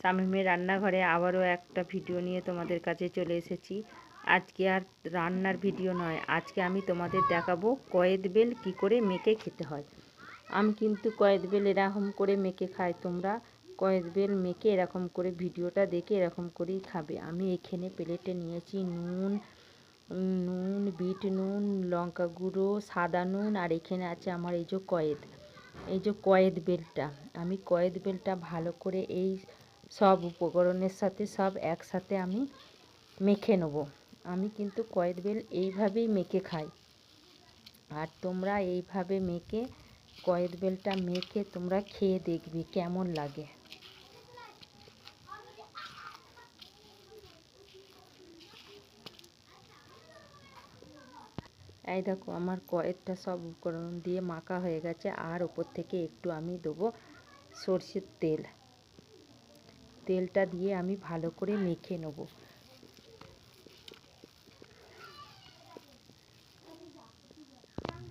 শামীমের রান্নাঘরে আবারও একটা ভিডিও নিয়ে তোমাদের কাছে চলে এসেছি। আজকে আর রান্নার ভিডিও নয়, আজকে আমি তোমাদের দেখাবো কয়েদ বেল কী করে মেখে খেতে হয়। আমি কিন্তু কয়েদ বেল এরকম করে মেখে খাই, তোমরা কয়েদ বেল মেখে এরকম করে ভিডিওটা দেখে এরকম করেই খাবে। আমি এখানে প্লেটে নিয়েছি নুন নুন, বিট নুন, লঙ্কা গুঁড়ো, সাদা নুন, আর এখানে আছে আমার এই যে কয়েদ। এই যে কয়েদ বেলটা, আমি কয়েদ বেলটা ভালো করে এই সব উপকরণের সাথে সব একসাথে আমি মেখে নেব। আমি কিন্তু কয়েদ বেল এইভাবেই মেখে খাই। আর তোমরা এইভাবে মেখে কয়েদ বেলটা মেখে তোমরা খেয়ে দেখবে কেমন লাগে। এই দেখো, আমার কয়েকটা সব উপকরণ দিয়ে মাখা হয়ে গেছে। আর ওপর থেকে একটু আমি দেবো সর্ষের তেল। তেলটা দিয়ে আমি ভালো করে মেখে নেব।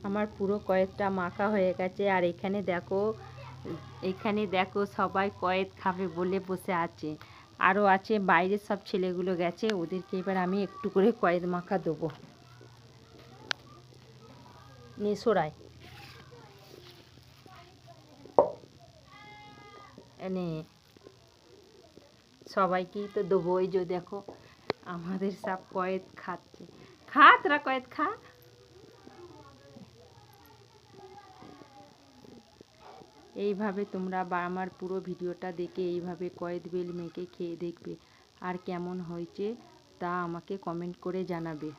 আমার পুরো কয়েকটা মাখা হয়ে গেছে আর এখানে দেখো এখানে দেখো সবাই কয়েদ খাবে বলে বসে আছে। আরও আছে, বাইরের সব ছেলেগুলো গেছে, ওদেরকে এবার আমি একটু করে কয়েদ মাখা দেবো। সরাই এনে সবাইকেই তো দেবো ওই যে দেখো আমাদের সব কয়েদ খাচ্ছে। খা, তোরা কয়েদ খা। এইভাবে তোমরা বা আমার পুরো ভিডিওটা দেখে এইভাবে কয়েদ বেল মেখে খেয়ে দেখবে আর কেমন হয়েছে তা আমাকে কমেন্ট করে জানাবে।